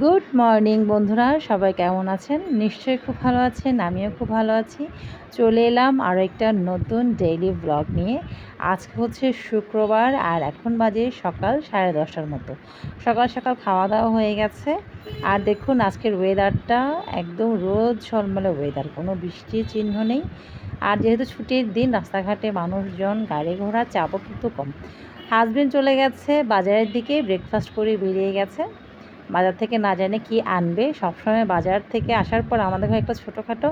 Good morning বন্ধুরা। সবাই কেমন আছেন? নিশ্চয়ই খুব ভালো আছেন, আমিও খুব ভালো আছি। চলে এলাম আরও একটা নতুন ডেইলি ব্লগ নিয়ে। আজকে হচ্ছে শুক্রবার আর এখন বাজে সকাল সাড়ে দশটার মতো। সকাল সকাল খাওয়া দাওয়া হয়ে গেছে। আর দেখুন, আজকের ওয়েদারটা একদম রোদ ঝলমলে ওয়েদার কোনো বৃষ্টির চিহ্ন নেই। আর যেহেতু ছুটির দিন, রাস্তাঘাটে মানুষজন গাড়ি ঘোড়া চাপও কিন্তু কম। হাজবেন্ড চলে গেছে, বাজারের দিকে ব্রেকফাস্ট করে বেরিয়ে গেছে। বাজার থেকে না জানে কি আনবে, সবসময় বাজার থেকে আসার পর আমাদের ঘরে একটা ছোটোখাটো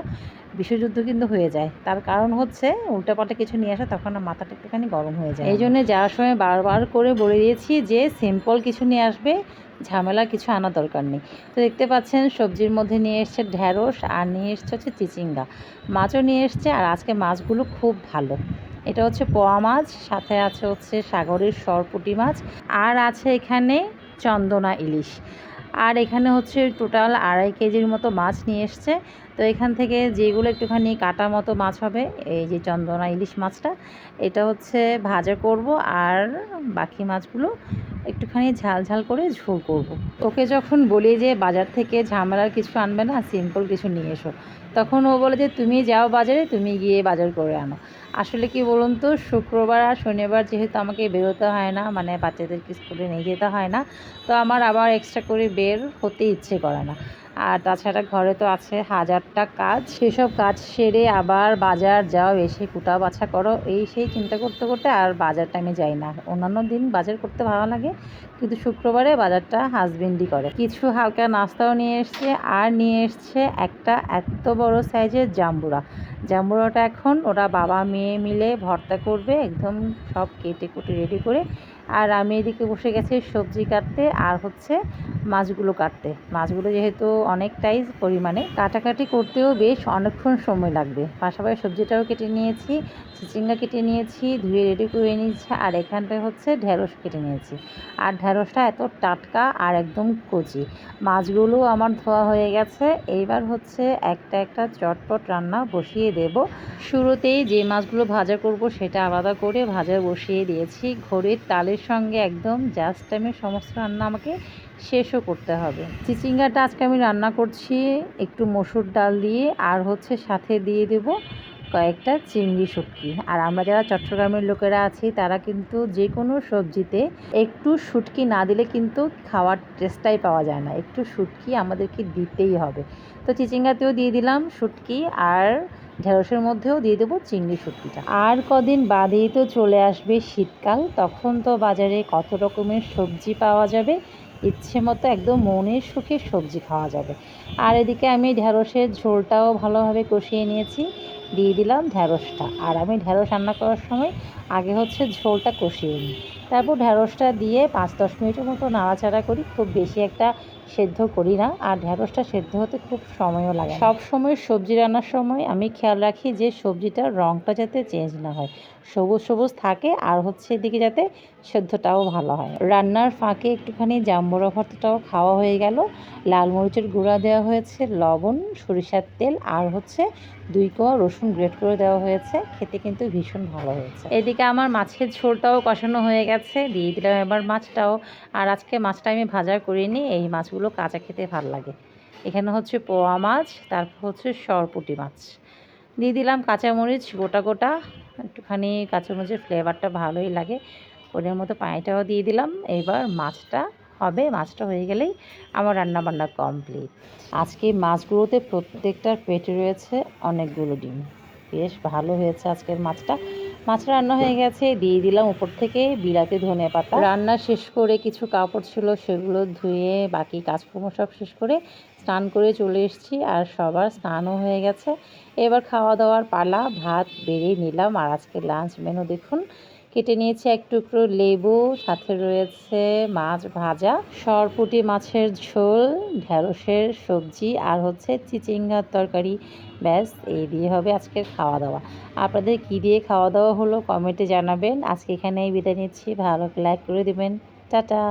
বিশ্বযুদ্ধ কিন্তু হয়ে যায়। তার কারণ হচ্ছে উল্টাপাল্টা কিছু নিয়ে আসে, তখন মাথাটা একটুখানি গরম হয়ে যায়। এই জন্য যাওয়ার সময় বারবার করে বলে দিয়েছি যে সিম্পল কিছু নিয়ে আসবে, ঝামেলা কিছু আনা দরকার নেই। তো দেখতে পাচ্ছেন, সবজির মধ্যে নিয়ে এসছে ঢ্যাঁড়স আর নিয়ে এসছে হচ্ছে চিচিঙ্গা। মাছও নিয়ে এসছে আর আজকে মাছগুলো খুব ভালো। এটা হচ্ছে পোয়া মাছ, সাথে আছে হচ্ছে সাগরের সরপুটি মাছ। আর আছে এখানে চন্দনা ইলিশ। আর এখানে হচ্ছে টোটাল আড়াই কেজির মতো মাছ নিয়ে এসছে। তো এখান থেকে যেগুলো একটুখানি কাটা মতো মাছ হবে, এই যে চন্দনা ইলিশ মাছটা, এটা হচ্ছে ভাজা করব আর বাকি মাছগুলো একটুখানি ঝাল ঝাল করে ঝোল করব। ওকে যখন বলি যে বাজার থেকে ঝামেলার কিছু আনবে না, সিম্পল কিছু নিয়ে এসো। তখন ও বলে যে, তুমি যাও বাজারে, তুমি গিয়ে বাজার করে আনো। আসলে কি বলুন তো, শুক্রবার আর শনিবার যেহেতু আমাকে বেরোতে হয় না মানে বাচ্চাদেরকে স্কুলে নিয়ে যেতে হয় না, তো আমার আবার এক্সট্রা করে বের হতে ইচ্ছে করে না। আর তাছাড়া ঘরে তো আছে হাজারটা কাজ। সেসব কাজ সেরে আবার বাজার যাও, এসে কুটা বাছা করো, এই সেই চিন্তা করতে করতে আর বাজার টাইমে যাই না। অন্যান্য দিন বাজার করতে ভালো লাগে, কিন্তু শুক্রবারে বাজারটা হাজবেন্ডই করে। কিছু হালকা নাস্তাও নিয়ে এসছে, আর নিয়ে এসছে একটা এত বড় সাইজের জাম্বুরা। জাম্বুরাটা এখন ওরা বাবা, মেয়ে মিলে ভর্তা করবে, একদম সব কেটে কুটে রেডি করে আর আমি এদিকে বসে গেছি সবজি কাটতে আর হচ্ছে মাছগুলো কাটতে। মাছগুলো যেহেতু অনেকটাই পরিমাণে, কাটাকাটি করতেও বেশ অনেকক্ষণ সময় লাগবে। পাশাপাশি সবজিটাও কেটে নিয়েছি, চিচিঙ্গা কেটে নিয়েছি, ধুয়ে রেডি করে নিয়েছি, আর এখানটায় হচ্ছে ঢেঁড়স কেটে নিয়েছি। আর ঢেঁড়সটা এত টাটকা আর একদম কচি। মাছগুলো আমার ধোয়া হয়ে গেছে, এইবার হচ্ছে একটা একটা চটপট রান্না বসিয়ে দেব। শুরুতেই যে মাছগুলো ভাজা করব সেটা আলাদা করে ভাজা বসিয়ে দিয়েছি। ঘড়ির তালের সঙ্গে একদম জাস্ট টাইমে সমস্ত রান্না আমাকে শেষও করতে হবে। চিচিঙ্গাটা আজকে আমি রান্না করছি একটু মসুর ডাল দিয়ে, আর হচ্ছে সাথে দিয়ে দেব কয়েকটা চিংড়ি শুটকি। আর আমরা যারা চট্টগ্রামের লোকেরা আছি, তারা কিন্তু যে কোনো সবজিতে একটু শুটকি না দিলে কিন্তু খাওয়ার টেস্টটাই পাওয়া যায় না। একটু শুটকি আমাদেরকে দিতেই হবে। তো চিচিঙ্গাতেও দিয়ে দিলাম শুটকি, আর ঢেঁড়সের মধ্যেও দিয়ে দেবো চিংড়ি শুটকিটা। আর কদিন বাদেই তো চলে আসবে শীতকাল, তখন তো বাজারে কত রকমের সবজি পাওয়া যাবে, ইচ্ছে মতো একদম মনের সুখে সবজি খাওয়া যাবে। আর এদিকে আমি ঢ্যাঁড়সের ঝোলটাও ভালোভাবে কষিয়ে নিয়েছি, দিয়ে দিলাম ঢ্যাঁড়সটা আর আমি ঢ্যাঁড়স রান্না করার সময় আগে হচ্ছে ঝোলটা কষিয়ে নিই। তারপর ঢ্যাঁড়সটা দিয়ে পাঁচ দশ মিনিটের মতো নাড়াচাড়া করি, খুব বেশি একটা সেদ্ধ করি না, আর ঢ্যাঁড়সটা সেদ্ধ হতে খুব সময়ও লাগে সব সময় সবজি রান্নার সময় আমি খেয়াল রাখি যে সবজিটার রঙটা যাতে চেঞ্জ না হয়। সবুজ সবুজ থাকে আর হচ্ছে এদিকে যাতে সেদ্ধটাও ভালো হয়। রান্নার ফাঁকে একটুখানি জাম্বুরা ভর্তাটাও খাওয়া হয়ে গেল। লাল মরিচের গুঁড়া দেওয়া হয়েছে, লবণ, সরিষার তেল আর হচ্ছে দুই কোয়া রসুন গ্রেট করে দেওয়া হয়েছে। খেতে কিন্তু ভীষণ ভালো হয়েছে। এদিকে আমার মাছের ঝোলটাও কষানো হয়ে গেছে, দিয়ে দিলাম এবার মাছটাও। আর আজকে মাছটা আমি ভাজা করিনি, এই মাছগুলো কাঁচা খেতে ভালো লাগে। এখানে হচ্ছে পোয়া মাছ, তারপর হচ্ছে সরপুটি মাছ। দিয়ে দিলাম কাঁচামরিচ গোটা গোটা। একটুখানি কাঁচামরিচের ফ্লেভারটা ভালোই লাগে। ওদের মতো পানিটাও দিয়ে দিলাম। এবার মাছটা হবে, মাছটা হয়ে গেলেই আমার রান্না বান্না কমপ্লিট আজকে মাছগুলোতে প্রত্যেকটার পেটে রয়েছে অনেকগুলো ডিম। বেশ ভালো হয়েছে আজকের মাছটা। মাছ রান্না হয়ে গেছে, দিয়ে দিলাম উপর থেকে বিলাতি ধনে পাতা। রান্না শেষ করে কিছু কাপড় ছিল সেগুলো ধুয়ে বাকি কাজকর্ম সব শেষ করে স্নান করে চলে এসেছি আর সবার স্নানও হয়ে গেছে। এবার খাওয়া দাওয়ার পালা, ভাত, বেড়ে নিলাম আর আজকে লাঞ্চ মেনু দেখুন। কেটে নিয়েছি এক টুকরো লেবু, সাথে রয়েছে মাছ ভাজা, সরপুটি মাছের ঝোল, ঢেঁড়সের সবজি আর হচ্ছে চিচিঙ্গার তরকারি। ব্যাস, এই দিয়ে হবে আজকের খাওয়া দাওয়া আপনাদের কী দিয়ে খাওয়া দাওয়া হলো কমেন্টে জানাবেন। আজকে এখানেই বিদায় নিচ্ছি। ভালো লাইক করে দেবেন। টাটা!